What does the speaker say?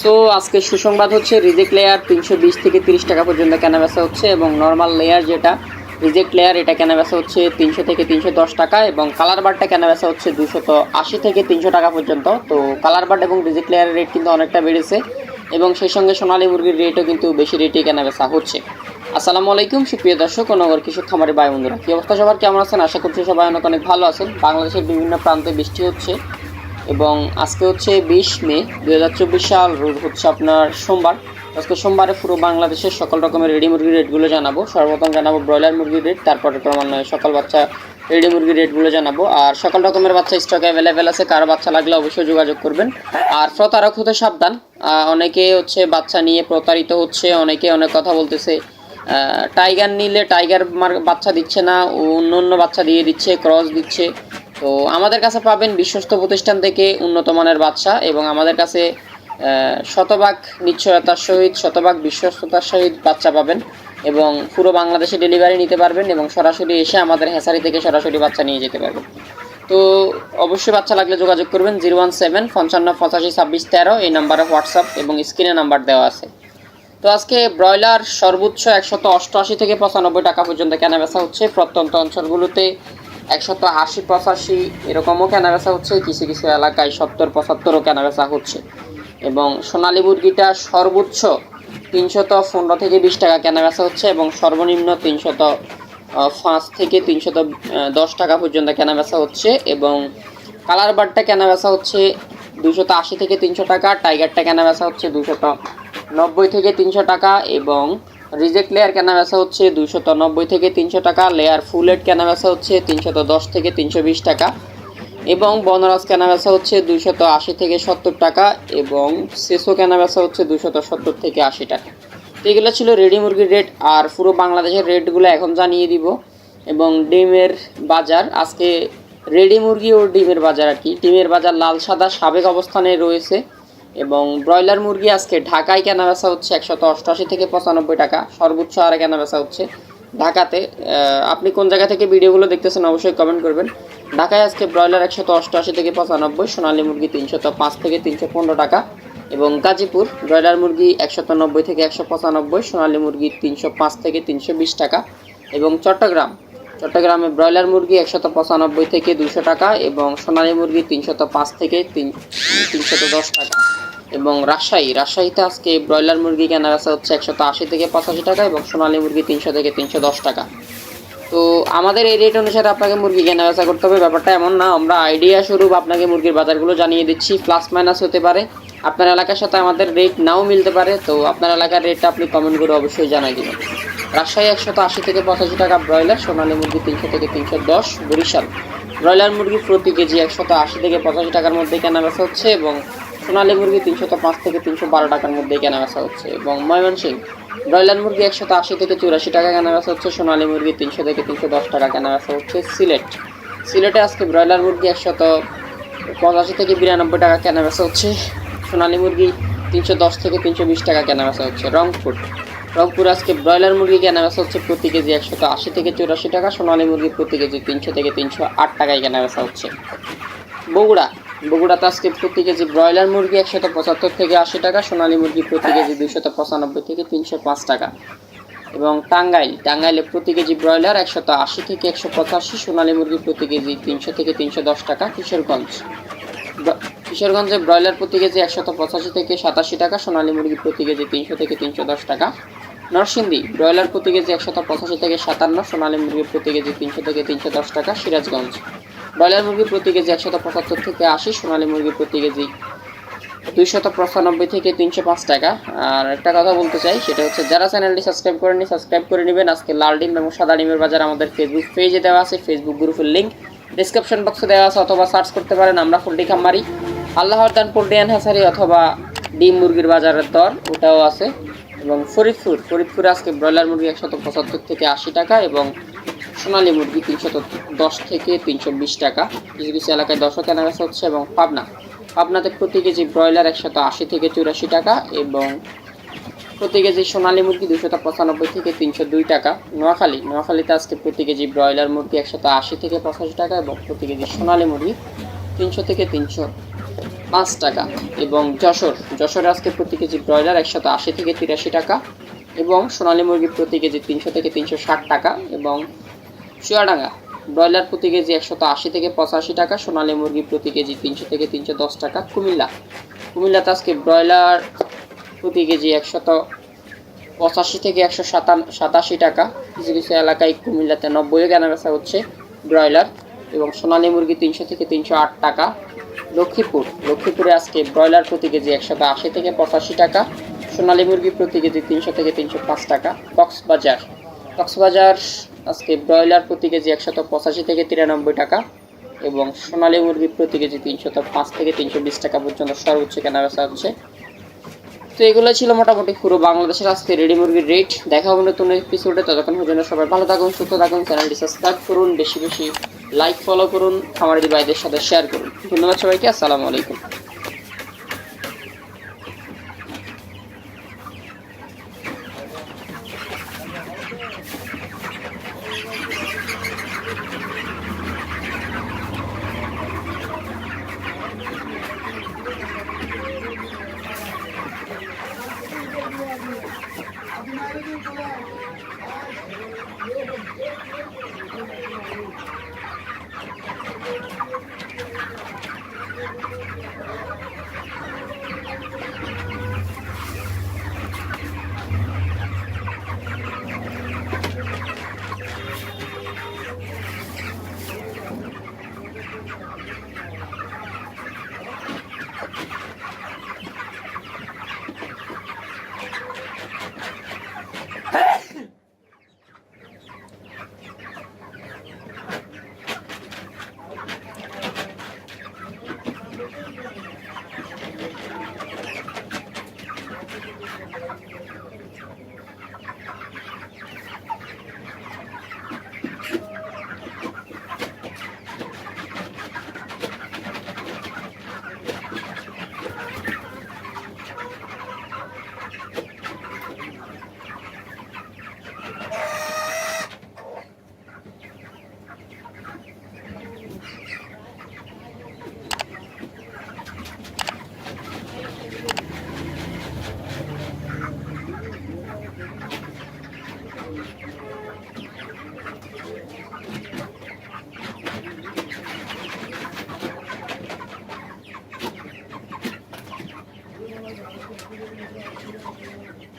So আজকে সুসংবাদ হচ্ছে, রিজেক্ট লেয়ার তিনশো বিশ থেকে তিরিশ টাকা পর্যন্ত কেনা বেচা হচ্ছে এবং নর্মাল লেয়ার যেটা, রিজেক্ট লেয়ার এটা কেনা বেচা হচ্ছে তিনশো থেকে তিনশো দশ টাকা এবং কালার বারটা কেনা বেচা হচ্ছে দুশত আশি থেকে তিনশো টাকা পর্যন্ত। তো কালার বার্ড এবং রিজেক্ট লেয়ারের রেট কিন্তু অনেকটা বেড়েছে এবং সেই সঙ্গে সোনালী মুরগির রেটও কিন্তু বেশি রেটে কেনা বেচা হচ্ছে। আসসালামু আলাইকুম, সুপ্রিয় দর্শক ও নগর কৃষক খামারি ভাই বন্ধুরা কি অবস্থা সবার? কেমন আছেন? আশা করছি সবাই অনেক অনেক ভালো আছেন। বাংলাদেশের বিভিন্ন প্রান্তে বৃষ্টি হচ্ছে। এবং আজকে হচ্ছে বিশ মে দু হাজার চব্বিশ সাল, রোজ হচ্ছে আপনার সোমবার। আজকে সোমবারে পুরো বাংলাদেশের সকল রকমের রেডি মুরগির রেটগুলো জানাব। সর্বপ্রথম জানাব ব্রয়লার মুরগির রেট, তারপরে ক্রমান্বয়ে সকল বাচ্চা রেডি মুরগির রেটগুলো জানাব। আর সকল রকমের বাচ্চা স্টক অ্যাভেলেবেল আছে, কারও বাচ্চা লাগলে অবশ্যই যোগাযোগ করবেন। আর প্রতারক হতে সাবধান। অনেকে হচ্ছে বাচ্চা নিয়ে প্রতারিত হচ্ছে, অনেকে অনেক কথা বলতেছে। টাইগার নিলে টাইগার বাচ্চা দিচ্ছে না, অন্য অন্য বাচ্চা দিয়ে দিচ্ছে ক্রস দিচ্ছে। তো আমাদের কাছে পাবেন বিশ্বস্ত প্রতিষ্ঠান থেকে উন্নত মানের বাচ্চা এবং আমাদের কাছে শতভাগ নিশ্চয়তার সহিত, শতভাগ বিশ্বস্ততার সহিত বাচ্চা পাবেন এবং পুরো বাংলাদেশে ডেলিভারি নিতে পারবেন এবং সরাসরি এসে আমাদের হ্যাসারি থেকে সরাসরি বাচ্চা নিয়ে যেতে পারবেন। তো অবশ্যই বাচ্চা লাগলে যোগাযোগ করবেন জিরো ওয়ান সেভেন, পঞ্চান্ন, পঁচাশি, ছাব্বিশ, তেরো এই নাম্বারে হোয়াটসঅ্যাপ এবং স্ক্রিনে নাম্বার দেওয়া আছে। তো আজকে ব্রয়লার সর্বোচ্চ একশত অষ্টআশি থেকে পঁচানব্বই টাকা পর্যন্ত কেনা বেচা হচ্ছে। প্রত্যন্ত অঞ্চলগুলোতে একশত আশি, পঁচাশি এরকমও কেনা বেচা হচ্ছে, কিছু কিছু এলাকায় সত্তর, পঁচাত্তরও কেনা বেচা হচ্ছে। এবং সোনালী মুরগিটা সর্বোচ্চ তিনশত পনেরো থেকে বিশ টাকা কেনা বেচা হচ্ছে এবং সর্বনিম্ন তিনশত পাঁচ থেকে তিনশত দশ টাকা পর্যন্ত কেনা বেচা হচ্ছে এবং কালার বারটা কেনা বেচা হচ্ছে দুশত আশি থেকে তিনশো টাকা, টাইগারটা কেনা বেচা হচ্ছে দুশত নব্বই থেকে তিনশো টাকা এবং রিজেক্ট লেয়ার কেনা বেচা হচ্ছে দুশত নব্বই থেকে তিনশো টাকা লেয়ার ফুলেট কেনা বেচা হচ্ছে তিনশত দশ থেকে তিনশো বিশ টাকা এবং বনরাজ কেনা বেচা হচ্ছে দুশত আশি থেকে সত্তর টাকা এবং সেসো কেনা বেচা হচ্ছে দুশত সত্তর থেকে আশি টাকা তো এগুলো ছিল রেডি মুরগির রেট আর পুরো বাংলাদেশের রেটগুলো এখন জানিয়ে দিব। এবং ডিমের বাজার, আজকে রেডি মুরগি ও ডিমের বাজার আর কি। ডিমের বাজার লাল সাদা, সাবেক অবস্থানে রয়েছে। এবং ব্রয়লার মুরগি আজকে ঢাকায় কেনা বেচা হচ্ছে একশত অষ্টআশি থেকে পঁচানব্বই টাকা। সর্বোচ্চ আরে কেনা বেচা হচ্ছে ঢাকাতে। আপনি কোন জায়গা থেকে ভিডিওগুলো দেখতেছেন অবশ্যই কমেন্ট করবেন। ঢাকায় আজকে ব্রয়লার একশত অষ্টআশি থেকে পঁচানব্বই, সোনালী মুরগি তিনশত পাঁচ থেকে তিনশো পনেরো টাকা এবং গাজীপুর ব্রয়লার মুরগি একশত নব্বই থেকে একশো পঁচানব্বই, সোনালী মুরগি তিনশো পাঁচ থেকে তিনশো বিশ টাকা এবং চট্টগ্রাম চট্টগ্রামে ব্রয়লার মুরগি একশত পঁচানব্বই থেকে দুশো টাকা এবং সোনালী মুরগি তিনশত পাঁচ থেকে তিন, তিনশত দশ টাকা। এবং রাজশাহী, রাজশাহীতে আজকে ব্রয়লার মুরগি কেনা বেচা হচ্ছে একশত আশি থেকে পঁচাশি টাকা এবং সোনালী মুরগি তিনশো থেকে তিনশো দশ টাকা। তো আমাদের এই রেট অনুসারে আপনাকে মুরগি কেনা বেচা করতে হবে। ব্যাপারটা এমন না, আমরা আইডিয়া স্বরূপ আপনাকে মুরগির বাজারগুলো জানিয়ে দিচ্ছি। প্লাস মাইনাস হতে পারে। আপনার এলাকার সাথে আমাদের রেট নাও মিলতে পারে, তো আপনার এলাকার রেটটা আপনি কমেন্ট করে অবশ্যই জানাই দিবেন। রাজশাহী একশত আশি থেকে পঁচাশি টাকা ব্রয়লার, সোনালী মুরগি তিনশো থেকে তিনশো দশ, বরিশাল। ব্রয়লার মুরগি প্রতি কেজি একশত আশি থেকে পঁচাশি টাকার মধ্যে কেনা বেচা হচ্ছে এবং সোনালী মুরগি তিনশত পাঁচ থেকে তিনশো বারো টাকার মধ্যে কেনা বেচা হচ্ছে এবং ময়মনসিংহ। ব্রয়লার মুরগি একশত আশি থেকে চুরাশি টাকা কেনা বেচা হচ্ছে, সোনালী মুরগি তিনশো থেকে তিনশো দশ টাকা কেনা বেচা হচ্ছে সিলেট। সিলেটে আজকে ব্রয়লার মুরগি একশত পঁচাশি থেকে বিরানব্বই টাকা কেনা বেচা হচ্ছে। সোনালী মুরগি তিনশো দশ থেকে তিনশো বিশ টাকা কেনা হচ্ছে রংপুর। রংপুর আজকে ব্রয়লার মুরগি কেনা হচ্ছে প্রতি কেজি একশত আশি থেকে চুরাশি টাকা, সোনালী মুরগি প্রতি কেজি তিনশো থেকে তিনশো আট টাকায় কেনা হচ্ছে। বগুড়া, বগুড়াতে আজকে প্রতি কেজি ব্রয়লার মুরগি একশত পঁচাত্তর থেকে আশি টাকা, সোনালী মুরগি প্রতি কেজি দুইশত পঁচানব্বই থেকে তিনশো পাঁচ টাকা। এবং টাঙ্গাইল, টাঙ্গাইলে প্রতি কেজি ব্রয়লার একশত আশি থেকে একশো পঁচাশি, সোনালী মুরগি প্রতি কেজি তিনশো থেকে তিনশো দশ টাকা, কিশোরগঞ্জ। কিশোরগঞ্জে ব্রয়লার প্রতি কেজি একশত পঁচাশি থেকে সাতাশি টাকা, সোনালী মুরগি প্রতি কেজি তিনশো থেকে তিনশো দশ টাকা। নরসিংদী, ব্রয়লার প্রতি কেজি একশত পঁচাশি থেকে সাতান্ন, সোনালী মুরগি প্রতি কেজি তিনশো থেকে তিনশো দশ টাকা, সিরাজগঞ্জ। ব্রয়লার মুরগি প্রতি কেজি একশত পঁচাত্তর থেকে আশি, সোনালী মুরগি প্রতি কেজি দুইশত পঁচানব্বই থেকে তিনশো পাঁচ টাকা। আর একটা কথা বলতে চাই, সেটা হচ্ছে যারা চ্যানেলটি সাবস্ক্রাইব করেনি সাবস্ক্রাইব করে নেবেন। আজকে লাল ডিম এবং সাদা ডিমের বাজার আমাদের ফেসবুক পেজে দেওয়া আছে। ফেসবুক গ্রুপের লিঙ্ক ডিসক্রিপশন বক্সে দেওয়া আছে, অথবা সার্চ করতে পারেন। আমরা পোল্ট্রি খামারি আল্লাহর দান পোল্ট্রি অ্যান্ড হ্যাসারি অথবা ডিম মুরগির বাজারের দর, ওটাও আছে। এবং ফরিদপুর ফরিদপুরে আজকে ব্রয়লার মুরগি একশত পঁচাত্তর থেকে আশি টাকা এবং সোনালী মুরগি তিনশত দশ থেকে তিনশো বিশ টাকা। কিছু কিছু এলাকায় দশও কেনা বেচা হচ্ছে এবং পাবনা। পাবনাতে প্রতি কেজি ব্রয়লার একশত আশি থেকে চুরাশি টাকা এবং প্রতি কেজি সোনালী মুরগি দুশত পঁচানব্বই থেকে তিনশো দুই টাকা। নোয়াখালী, নোয়াখালীতে আজকে প্রতি কেজি ব্রয়লার মুরগি একশত আশি থেকে পঁচাশি টাকা এবং প্রতি কেজি সোনালী মুরগি তিনশো থেকে তিনশো পাঁচ টাকা এবং যশোর, যশোরে আজকে প্রতি কেজি ব্রয়লার একশত আশি থেকে তিরাশি টাকা এবং সোনালী মুরগি প্রতি কেজি তিনশো থেকে তিনশো ষাট টাকা এবং চুয়াডাঙ্গা ব্রয়লার প্রতি কেজি একশত আশি থেকে পঁচাশি টাকা, সোনালী মুরগি প্রতি কেজি তিনশো থেকে তিনশো দশ টাকা, কুমিল্লা। কুমিল্লাতে আজকে ব্রয়লার প্রতি কেজি একশত পঁচাশি থেকে একশো সাতাশি টাকা। কিছু কিছু এলাকায় কুমিল্লাতে নব্বইও কেনা বেচা হচ্ছে ব্রয়লার। এবং সোনালী মুরগি তিনশো থেকে তিনশো আট টাকা। লক্ষ্মীপুর, লক্ষ্মীপুরে আজকে ব্রয়লার প্রতি কেজি একশত আশি থেকে পঁচাশি টাকা, সোনালী মুরগি প্রতি কেজি তিনশো থেকে তিনশো পাঁচ টাকা। কক্সবাজার কক্সবাজার আজকে ব্রয়লার প্রতি কেজি একশত পঁচাশি থেকে তিরানব্বই টাকা এবং সোনালী মুরগি প্রতি কেজি তিনশত পাঁচ থেকে তিনশো বিশ টাকা পর্যন্ত সর্বোচ্চ কেনা বেচা হচ্ছে তো এগুলো ছিল মোটামুটি পুরো বাংলাদেশের আজকে রেডি মুরগির রেট দেখা হবে নতুন এপিসোডে ততক্ষণ পর্যন্ত সবাই ভালো থাকুন, সুস্থ থাকুন, চ্যানেলটি সাবস্ক্রাইব করুন। বেশি বেশি লাইক ফলো করুন খামারি ভাইদের সাথে শেয়ার করুন। ধন্যবাদ সবাইকে আসসালামু আলাইকুম।